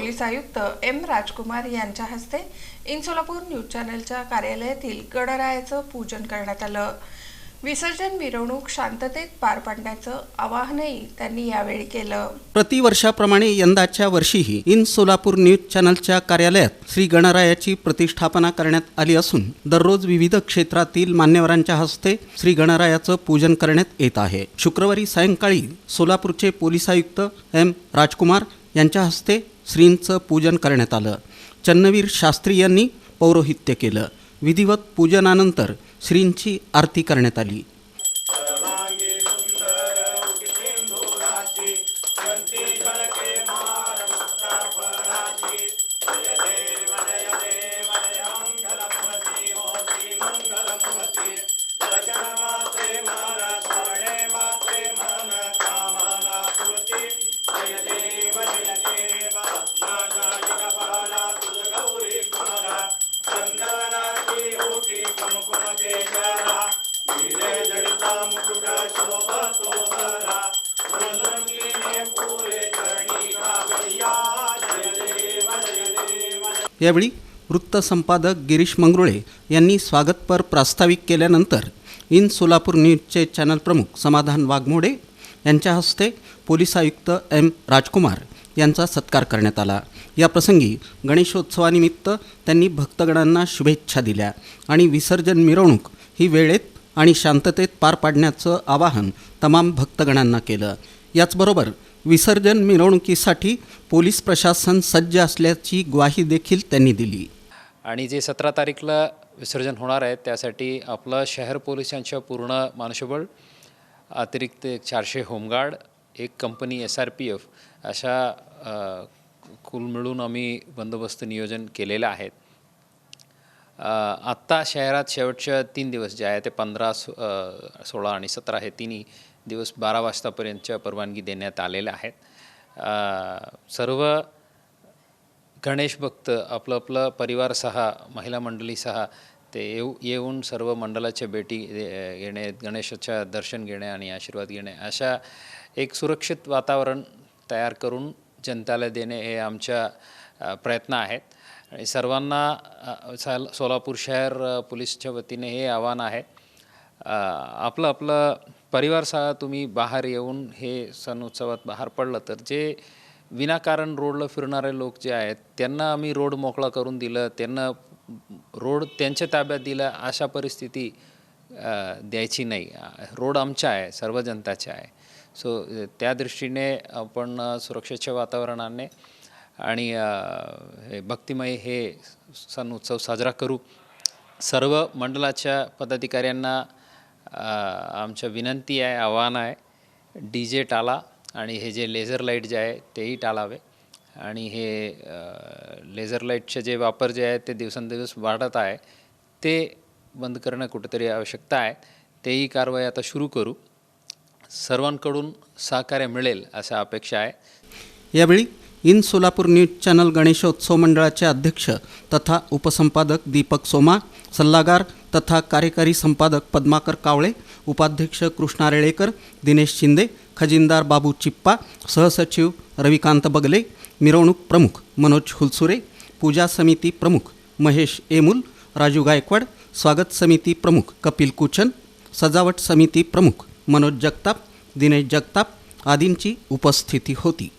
Police आयुक्त M राजकुमार यांच्या हस्ते इन सोलापूर न्यूज चॅनलच्या कार्यालयातील गणरायाचं पूजन करण्यात आलं. विसर्जन मिरवणूक शांततेत पार पाडण्याचं आवाहनही त्यांनी यावेळी केलं. प्रतिवर्षाप्रमाणे यंदाच्या वर्षीही इन सोलापूर न्यूज चॅनलच्या कार्यालयात श्री गणरायाची प्रतिष्ठापना करण्यात आली असून दररोज विविध क्षेत्रातील मान्यवरांच्या हस्ते श्री गणरायाचं पूजन करण्यात येत आहे. शुक्रवारी सायंकाळी सोलापूरचे पोलीस आयुक्त एम राजकुमार यांच्या हस्ते श्रींचं पूजन करण्यात आलं. चन्नवीर शास्त्री यांनी पौरोहित्य केलं. विधिवत पूजनानंतर श्रींची आरती करण्यात आली. यावेळी वृत्तसंपादक गिरीश मंगरुळे यांनी स्वागतपर प्रास्ताविक केल्यानंतर इन सोलापूर न्यूजचे चॅनल प्रमुख समाधान वाघमोडे यांच्या हस्ते पोलीस आयुक्त एम राजकुमार यांचा सत्कार करण्यात आला. या प्रसंगी गणेशोत्सवानिमित्त त्यांनी भक्तगणांना शुभेच्छा दिल्या आणि विसर्जन मिरवणूक ही वेळेत आणि शांततेत पार पाडण्याचं आवाहन तमाम भक्तगणांना केलं. याचबरोबर विसर्जन मिरवणुकीसाठी पोलीस प्रशासन सज्ज असल्याची ग्वाही देखील त्यांनी दिली. आणि जे सतरा तारीखला विसर्जन होणार आहे त्यासाठी आपलं शहर पोलिसांच्या पूर्ण मनुष्यबळ अतिरिक्त एक चारशे होमगार्ड एक company S R P F अशा कुल मिळून आम्ही बंदोबस्त नियोजन केलेलं आहेत आत्ता शहरात शेवटच्या तीन दिवस जे आहे ते पंधरा सो सोळा आणि सतरा हे तिन्ही दिवस बारा वाजतापर्यंतच्या परवानगी देण्यात आलेल्या आहेत. सर्व गणेश भक्त आपलं आपलं परिवारसह महिला मंडळीसह ते येऊ येऊन सर्व मंडळाच्या भेटी घेणे गणेशाच्या दर्शन घेणे आणि आशीर्वाद घेणे अशा एक सुरक्षित वातावरण तयार करून जनताला देणे हे आमच्या प्रयत्न आहेत. आणि सर्वांना साल सोलापूर शहर पोलीसच्या वतीने हे आव्हान आहे. आपलं आपलं परिवारसह तुम्ही बाहेर येऊन हे सण उत्सवात बाहेर पडलं तर जे विनाकारण रोडला फिरणारे लोक जे आहेत त्यांना आम्ही रोड मोकळा करून दिलं त्यांना रोड त्यांच्या ताब्यात दिला अशा परिस्थिती द्यायची नाही. रोड आमचा आहे सर्व जनताचा आहे. सो त्या दृष्टीने आपण सुरक्षेच्या वातावरणाने आणि हे भक्तिमय हे सण उत्सव साजरा करू. सर्व मंडळाच्या पदाधिकाऱ्यांना आमच्या विनंती आहे आव्हान आहे डी जे टाला आणि हे जे लेझर लाइट जे आहे तेही टाळावे आणि हे लेझर लाईटचे जे वापर जे आहे ते दिवसेंदिवस वाढत आहे ते बंद करणं कुठेतरी आवश्यकता आहे. तेही कारवाई आता सुरू करू. सर्वांकडून सहकार्य मिळेल अशा अपेक्षा आहे. यावेळी in Solapur news channel Ganeshotsav मंडळाचे अध्यक्ष तथा उपसंपादक दीपक सोमा सल्लागार तथा कार्यकारी संपादक पद्माकर कावळे उपाध्यक्ष कृष्णा रेळेकर दिनेश शिंदे खजिनदार बाबू चिप्पा सहसचिव रविकांत बगले मिरवणूक प्रमुख मनोज हुलसुरे पूजा समिती प्रमुख महेश एमुल राजू गायकवाड स्वागत समिती प्रमुख कपिल कुचन सजावट समिती प्रमुख मनोज जगताप दिनेश जगताप आदींची उपस्थिती होती.